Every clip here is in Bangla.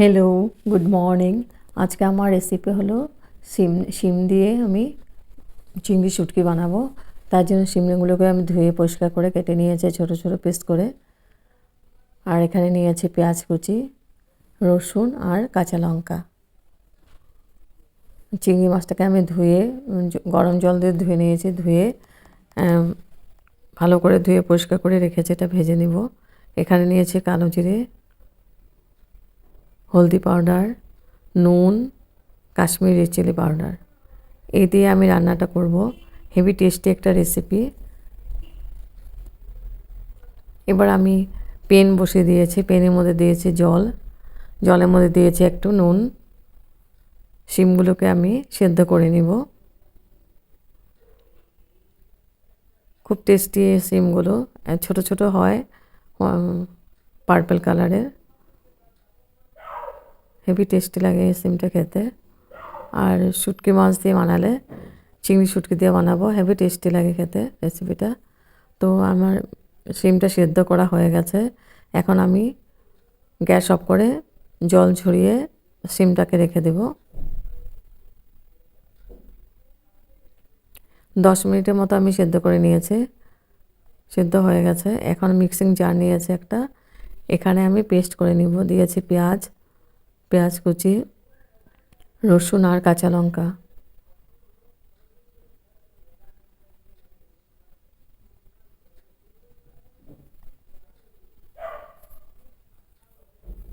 হ্যালো গুড মর্নিং আজকে আমার রেসিপি হলো শিম শিম দিয়ে আমি চিংড়ি শুটকি বানাবো। তার জন্য শিমগুলোকে আমি ধুয়ে পরিষ্কার করে কেটে নিয়েছি, ছোটো ছোটো পিস করে। আর এখানে নিয়েছি পেঁয়াজ কুচি, রসুন আর কাঁচা লঙ্কা। চিংড়ি মাছটাকে আমি ধুয়ে গরম জল দিয়ে ধুয়ে নিয়েছি। ধুয়ে ভালো করে ধুয়ে পরিষ্কার করে রেখেছি, এটা ভেজে নিব। এখানে নিয়েছি কালো জিরে হলদি পাউডার নুন কাশ্মীরি চিলি পাউডার। এই দিয়ে আমি রান্নাটা করব। হেভি টেস্টি একটা রেসিপি। এবার আমি পেন বসিয়ে দিয়েছি। পেনের মধ্যে দিয়েছি জল। জলের মধ্যে দিয়েছি একটু নুন। শিমগুলোকে আমি সেদ্ধ করে নিব। খুব টেস্টি আহ, ছোট ছোট হয় পার্পল কালারের। হেভি টেস্টি লাগে এই সিমটা খেতে। আর শুটকি মাছ দিয়ে বানালে, চিংড়ি শুটকি দিয়ে বানাবো, হেভি টেস্টি লাগে খেতে রেসিপিটা। তো আমার সিমটা সেদ্ধ করা হয়ে গেছে। এখন আমি গ্যাস অফ করে জল ঝরিয়ে সিমটাকে রেখে দেব। দশ মিনিটের মতো আমি সেদ্ধ করে নিয়েছি। সেদ্ধ হয়ে গেছে। এখন মিক্সিং জার নিয়েছে একটা। এখানে আমি পেস্ট করে নিব। দিয়েছি পেঁয়াজ। পেঁয়াজ কুচি, রসুন আর কাঁচা লঙ্কা।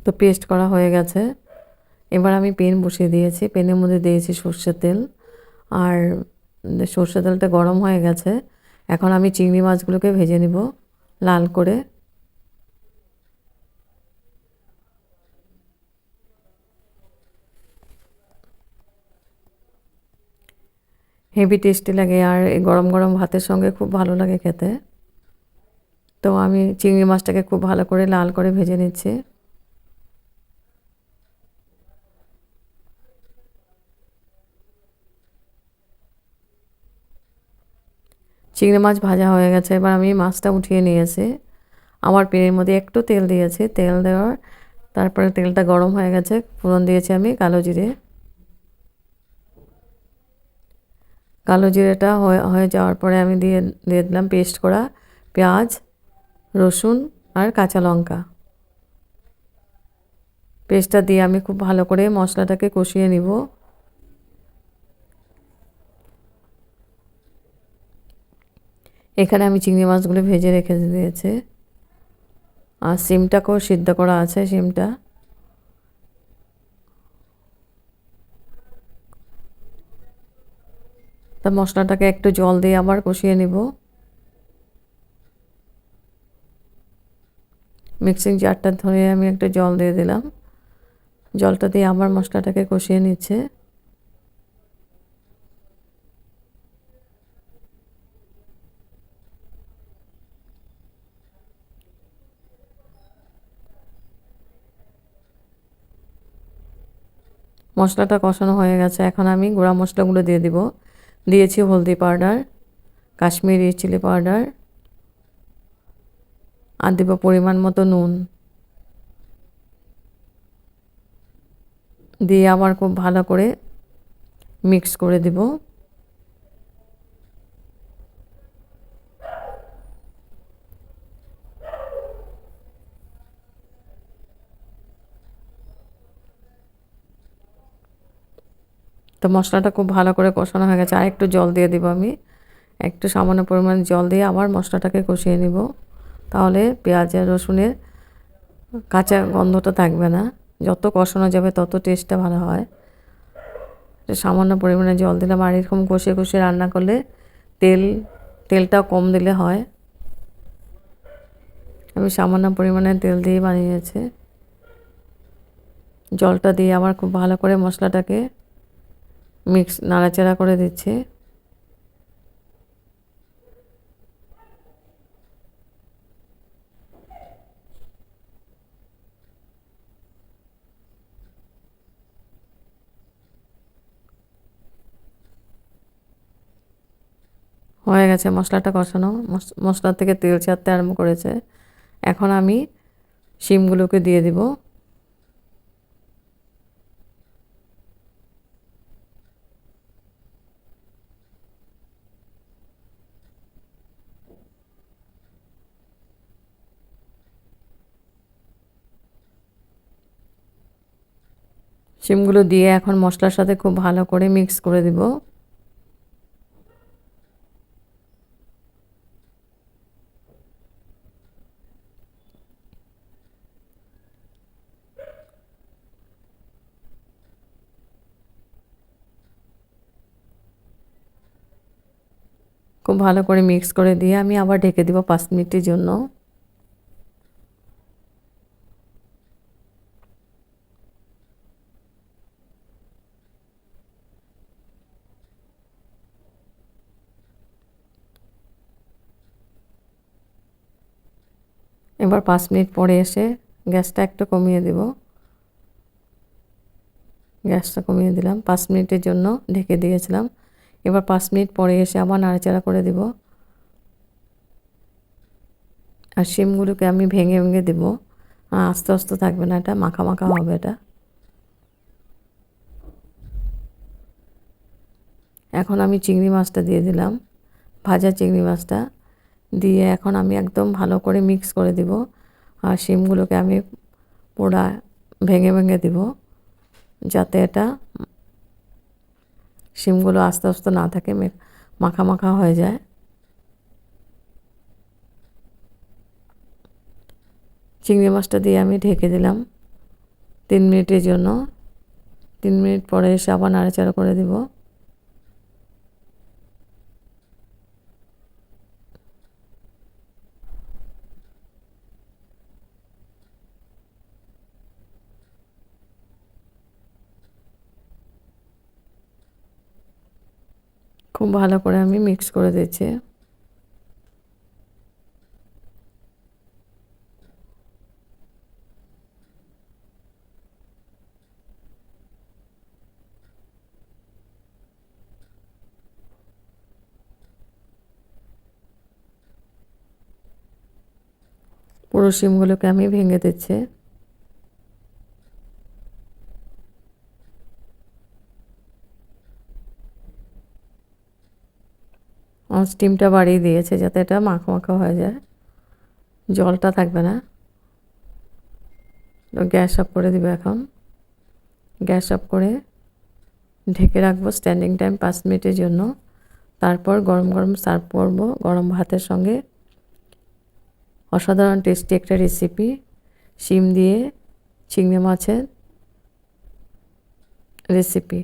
তো পেস্ট করা হয়ে গেছে। এবার আমি পেন বসিয়ে দিয়েছি। পেনের মধ্যে দিয়েছি সর্ষের তেল। আর সর্ষের তেলটা গরম হয়ে গেছে। এখন আমি চিংড়ি মাছগুলোকে ভেজে নিব লাল করে। হেভি টেস্টি লাগে আর এই গরম গরম ভাতের সঙ্গে খুব ভালো লাগে খেতে। তো আমি চিংড়ি মাছটাকে খুব ভালো করে লাল করে ভেজে নিচ্ছি। চিংড়ি মাছ ভাজা হয়ে গেছে, এবার আমি মাছটা উঠিয়ে নিয়েছি। আমার পেনের মধ্যে একটু তেল দিয়েছি, তেল দেওয়ার তারপরে তেলটা গরম হয়ে গেছে, ফোড়ন দিয়েছি আমি কালো জিরে। কালো জিরেটা হয়ে যাওয়ার পরে আমি দিয়ে দিয়ে দিলাম পেস্ট করা পেঁয়াজ, রসুন আর কাঁচা লঙ্কা। পেস্টটা দিয়ে আমি খুব ভালো করে মশলাটাকে কষিয়ে নিব। এখানে আমি চিংড়ি মাছগুলো ভেজে রেখে দিয়েছে। আর সিমটাকেও সিদ্ধ করা আছে, সিমটা। তা মশলাটাকে একটু জল দিয়ে আবার কষিয়ে নিব। মিক্সিং জারটা ধরে আমি একটু জল দিয়ে দিলাম। জলটা দিয়ে আবার মশলাটাকে কষিয়ে নিচ্ছে। মশলাটা কষানো হয়ে গেছে। এখন আমি গুঁড়া মশলাগুলো দিয়ে দিব। দিয়েছি হলদি পাউডার, কাশ্মীরি চিলি পাউডার, আর দিব পরিমাণ মতো নুন। দিয়ে আবার খুব ভালো করে মিক্স করে দিব। তো মশলাটা খুব ভালো করে কষানো হয়ে গেছে। আর একটু জল দিয়ে দিব আমি। একটু সামান্য পরিমাণ জল দিয়ে আবার মশলাটাকে কষিয়ে নিব। তাহলে পেঁয়াজ আর রসুনের কাঁচা গন্ধটা থাকবে না। যত কষানো যাবে তত টেস্টটা ভালো হয়। সামান্য পরিমাণে জল দিলাম। আর এরকম কষিয়ে কষিয়ে রান্না করলে তেল, তেলটাও কম দিলে হয়। আমি সামান্য পরিমাণে তেল দিয়ে বানিয়েছি। জলটা দিয়ে আবার খুব ভালো করে মশলাটাকে মিক্স নাড়াচাড়া করে দিচ্ছি। হয়ে গেছে মশলাটা কষানো। মশ- মশলা থেকে তেল ছাড়তে আরম্ভ করেছে। এখন আমি শিমগুলোকে দিয়ে দিব। শিমগুলো দিয়ে এখন মশলার সাথে খুব ভালো করে মিক্স করে দিব। খুব ভালো করে মিক্স করে দিয়ে আমি আবার ঢেকে দিব পাঁচ মিনিটের জন্য। এবার পাঁচ মিনিট পরে এসে গ্যাসটা একটু কমিয়ে দেব। গ্যাসটা কমিয়ে দিলাম। পাঁচ মিনিটের জন্য ঢেকে দিয়েছিলাম। এবার পাঁচ মিনিট পরে এসে আবার নাড়াচাড়া করে দেব। আর শিমগুলোকে আমি ভেঙে ভেঙে দেব। আস্তে আস্তে থাকবে না এটা, মাখা মাখা হবে এটা। এখন আমি চিংড়ি মাছটা দিয়ে দিলাম। ভাজা চিংড়ি মাছটা। দিয়ে এখন আমি একদম ভালো করে মিক্স করে দিব। আর শিমগুলোকে আমি পোড়া ভেঙে ভেঙে দিব, যাতে এটা শিমগুলো আস্তে আস্তে না থাকে মাখা মাখা হয়ে যায়। চিংড়ি মাছটা দিয়ে আমি ঢেকে দিলাম তিন মিনিটের জন্য। তিন মিনিট পরে এসে আবার নাড়াচাড়া করে দিব। খুব ভালো করে আমি মিক্স করে দিচ্ছি। পুরো শিমগুলোকে আমি ভেঙে দিচ্ছি। স্টিমটা বাড়িয়ে দিয়েছে যাতে এটা মাখো মাখা হয়ে যায়। জলটা থাকবে না। গ্যাস অফ করে দিবে এখন। গ্যাস অফ করে ঢেকে রাখব স্ট্যান্ডিং টাইম পাঁচ মিনিটের জন্য। তারপর গরম গরম সার্ভ করব। গরম ভাতের সঙ্গে অসাধারণ টেস্টি একটা রেসিপি শিম দিয়ে চিংড়ি মাছের রেসিপি